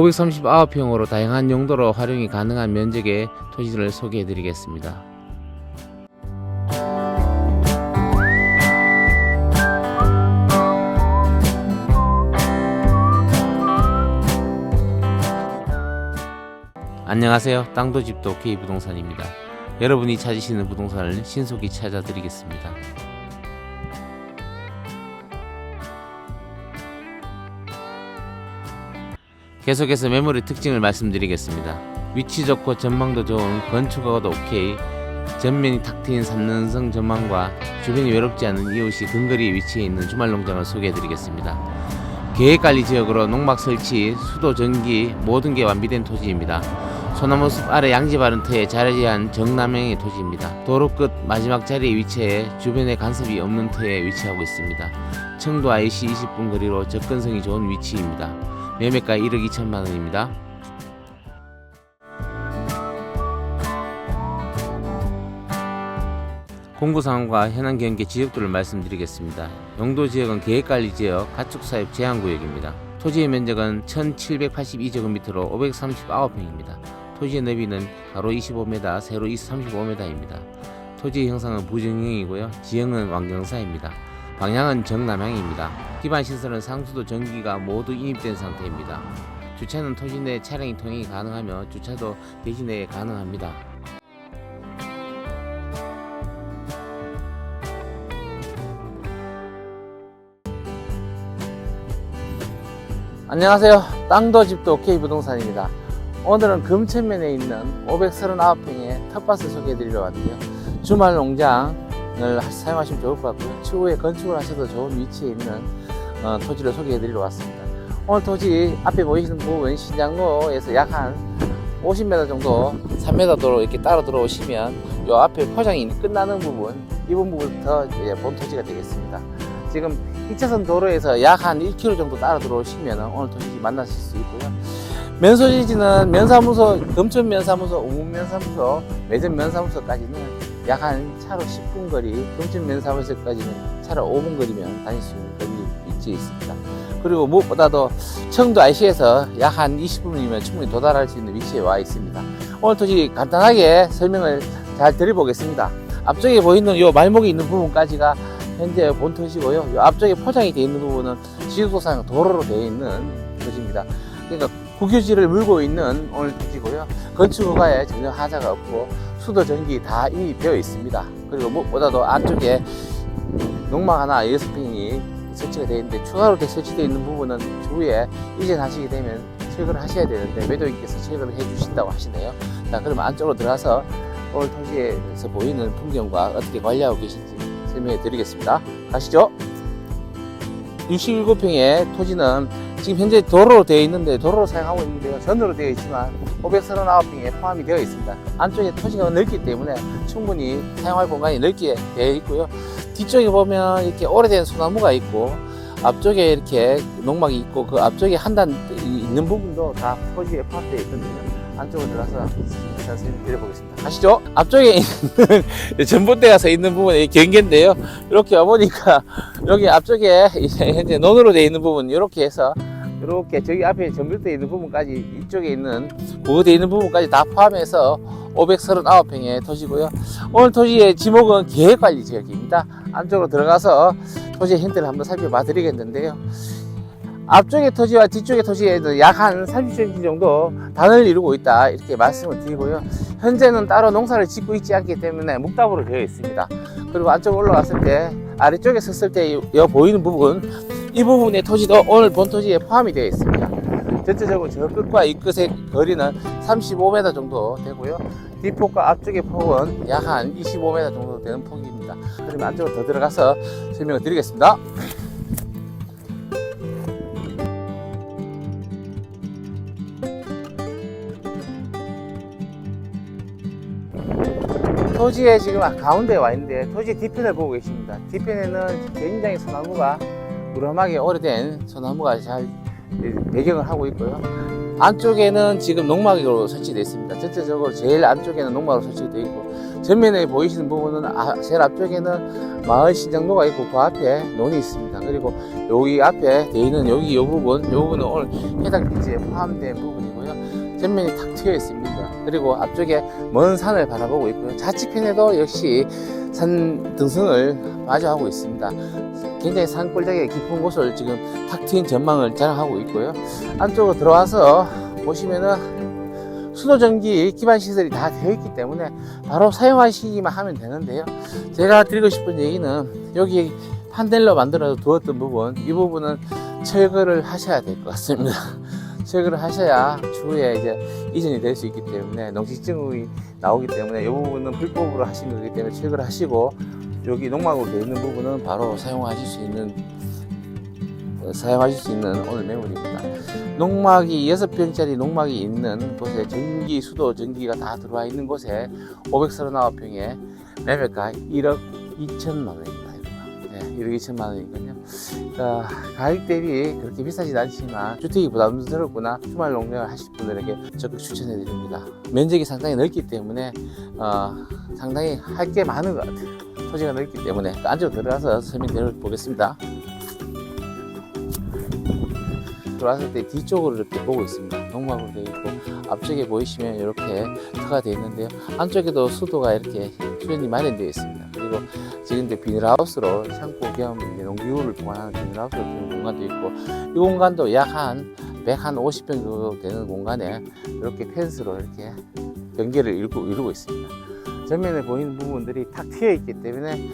539평으로 다양한 용도로 활용이 가능한 면적의 토지를 소개해 드리겠습니다. 안녕하세요. 땅도 집도 K부동산입니다. 여러분이 찾으시는 부동산을 신속히 찾아드리겠습니다. 계속해서 매물의 특징을 말씀드리겠습니다. 위치 좋고 전망도 좋은 건축하고도 오케이 전면이 탁 트인 삼능성 전망과 주변이 외롭지 않은 이웃이 근거리에 위치해 있는 주말 농장을 소개해드리겠습니다. 계획관리 지역으로 농막 설치, 수도, 전기 모든 게 완비된 토지입니다. 소나무 숲 아래 양지 바른 터에 자리한 정남형의 토지입니다. 도로 끝 마지막 자리에 위치해 주변에 간섭이 없는 터에 위치하고 있습니다. 청도 IC 20분 거리로 접근성이 좋은 위치입니다. 매매가 1억 2천만 원입니다. 공구 상황과 현황 경계 지역들을 말씀드리겠습니다. 용도 지역은 계획관리 지역, 가축 사육 제한 구역입니다. 토지의 면적은 1,782제곱미터로 539평입니다. 토지의 너비는 가로 25m, 세로 35m입니다. 토지의 형상은 부정형이고요. 지형은 완경사입니다. 방향은 정남향입니다. 기반 시설은 상수도 전기가 모두 인입된 상태입니다. 주차는 토지 내 차량이 통행이 가능하며 주차도 대지 내에 가능합니다. 안녕하세요. 땅도 집도 K부동산입니다. 오늘은 금천면에 있는 539평의 텃밭을 소개해 드리러 왔는데요. 주말 농장 을 사용하시면 좋을 것 같고요. 추후에 건축을 하셔도 좋은 위치에 있는 어, 토지를 소개해 드리러 왔습니다. 오늘 토지 앞에 보이시는 부분 신장로에서 약 한 50m 정도 3m 도로 이렇게 따라 들어오시면 이 앞에 포장이 끝나는 부분 이 부분부터 이제 본 토지가 되겠습니다. 지금 2차선 도로에서 약 한 1km 정도 따라 들어오시면 오늘 토지 만나실 수 있고요. 면소지지는 면사무소, 금천 면사무소, 우문 면사무소, 매점 면사무소까지는 약 한 차로 10분 거리, 금천 면사무소까지는 차로 5분 거리면 다닐 수 있는 거리 위치에 있습니다. 그리고 무엇보다도 청도 IC에서 약 한 20분이면 충분히 도달할 수 있는 위치에 와 있습니다. 오늘 토지 간단하게 설명을 잘 드려보겠습니다. 앞쪽에 보이는 이 말목이 있는 부분까지가 현재 본 토지고요. 이 앞쪽에 포장이 되어 있는 부분은 지도상 도로로 되어 있는 토지입니다. 그러니까 국유지를 물고 있는 오늘 토지고요. 건축 허가에 전혀 하자가 없고 수도 전기 다 이미 되어 있습니다. 그리고 무엇보다도 안쪽에 농막 하나 6평이 설치가 되어 있는데 추가로 설치되어 있는 부분은 추후에 이전하시게 되면 철거를 하셔야 되는데 매도인께서 철거를 해주신다고 하시네요. 자, 그러면 안쪽으로 들어가서 오늘 토지에서 보이는 풍경과 어떻게 관리하고 계신지 설명해 드리겠습니다. 가시죠. 67평의 토지는 지금 현재 도로로 되어 있는데 도로로 사용하고 있는데요. 전으로 되어 있지만 539평에 포함이 되어 있습니다. 안쪽에 토지가 넓기 때문에 충분히 사용할 공간이 넓게 되어 있고요. 뒤쪽에 보면 이렇게 오래된 소나무가 있고 앞쪽에 이렇게 농막이 있고 그 앞쪽에 한 단 있는 부분도 다 토지에 포함되어 있거든요. 안쪽으로 들어가서 자세히 드려보겠습니다. 가시죠. 앞쪽에 있는 전봇대가 서 있는 부분이 경계인데요. 이렇게 와보니까 여기 앞쪽에 현재 논으로 되어 있는 부분 이렇게 해서 이렇게 저기 앞에 전봇대 있는 부분까지 이쪽에 있는 보호되어 있는 부분까지 다 포함해서 539평의 토지고요. 오늘 토지의 지목은 계획관리 지역입니다. 안쪽으로 들어가서 토지의 힌트를 한번 살펴봐 드리겠는데요. 앞쪽의 토지와 뒤쪽의 토지에도 약 한 30cm 정도 단을 이루고 있다. 이렇게 말씀을 드리고요. 현재는 따로 농사를 짓고 있지 않기 때문에 묵답으로 되어 있습니다. 그리고 안쪽 올라갔을 때 아래쪽에 섰을 때 여 보이는 부분 이 부분의 토지도 오늘 본 토지에 포함이 되어 있습니다. 전체적으로 저 끝과 이 끝의 거리는 35m 정도 되고요. 뒷폭과 앞쪽의 폭은 약 한 25m 정도 되는 폭입니다. 그러면 안쪽으로 더 들어가서 설명을 드리겠습니다 토지에 지금 가운데에 와 있는데 토지 뒤편을 보고 계십니다. 뒤편에는 굉장히 소나무가 무럼하게 오래된 소나무가 잘 배경을 하고 있고요. 안쪽에는 지금 농막으로 설치되어 있습니다. 전체적으로 제일 안쪽에는 농막으로 설치되어 있고 전면에 보이시는 부분은 아, 제일 앞쪽에는 마을 신장로가 있고 그 앞에 논이 있습니다. 그리고 여기 앞에 돼 있는 여기 이 부분, 이 부분은 오늘 해당 기지에 포함된 부분이고요. 전면이 탁 트여 있습니다. 그리고 앞쪽에 먼 산을 바라보고 있고요. 좌측편에도 역시 산 등성을 마주하고 있습니다. 굉장히 산골짜기 깊은 곳을 지금 탁 트인 전망을 자랑하고 있고요. 안쪽으로 들어와서 보시면은 수도전기 기반 시설이 다 되어 있기 때문에 바로 사용하시기만 하면 되는데요. 제가 드리고 싶은 얘기는 여기 판넬로 만들어 두었던 부분, 이 부분은 철거를 하셔야 될 것 같습니다. 철거를 하셔야 추후에 이제 이전이 될 수 있기 때문에 농식증이 나오기 때문에 이 부분은 불법으로 하신 거기 때문에 철거를 하시고 여기 농막으로 되어 있는 부분은 바로 사용하실 수 있는 어, 사용하실 수 있는 오늘 매물입니다. 농막이 6평짜리 농막이 있는 곳에 전기, 수도, 전기가 다 들어와 있는 곳에 539평에 매매가 1억 2천만 원입니다. 이거. 네, 1억 2천만 원이거든요. 어, 가격 대비 그렇게 비싸진 않지만 주택이 부담스럽거나 주말 농장을 하실 분들에게 적극 추천해 드립니다. 면적이 상당히 넓기 때문에 어, 상당히 할 게 많은 것 같아요. 토지가 넓기 때문에 안쪽으로 들어가서 설명 드려보겠습니다. 들어왔을 때 뒤쪽으로 이렇게 보고 있습니다. 농막으로 되어 있고 앞쪽에 보이시면 이렇게 터가 되어 있는데요. 안쪽에도 수도가 이렇게 수련이 마련되어 있습니다. 그리고 이제 비닐하우스로 창고 겸 농기구를 보관하는 비닐하우스로 되는 공간도 있고 이 공간도 약 한 150평 정도 되는 공간에 이렇게 펜스로 이렇게 경계를 이루고, 이루고 있습니다. 전면에 보이는 부분들이 탁 트여 있기 때문에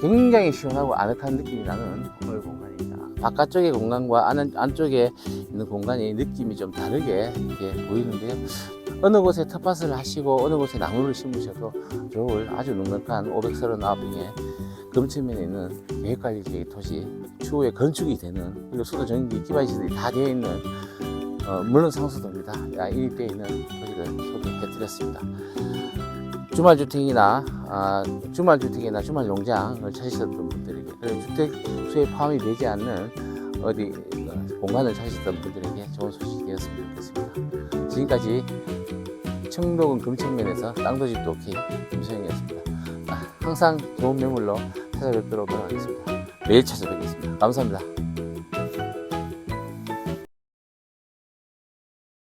굉장히 시원하고 아늑한 느낌이 나는 오늘 공간입니다. 바깥쪽의 공간과 안, 안쪽에 있는 공간이 느낌이 좀 다르게 이렇게 보이는데요. 어느 곳에 텃밭을 하시고 어느 곳에 나무를 심으셔도 좋을 아주 넉넉한 539평의 금천면에 있는 계획관리지역 도시 추후에 건축이 되는 그리고 수도 전기 기반 시설이 다 되어 있는 어, 물론 상수도입니다. 야, 이입되어 있는 도시를 소개해드렸습니다. 주말주택이나 아, 주말주택이나 주말농장을 찾으셨던 분들에게 주택 수에 포함이 되지 않는 어디 어, 공간을 찾으셨던 분들에게 좋은 소식이 되었으면 좋겠습니다. 지금까지 청도군 금천면에서 땅도집도 오케이 김소영이었습니다. 아, 항상 좋은 매물로 찾아뵙도록 노력하겠습니다. 매일 찾아뵙겠습니다. 감사합니다.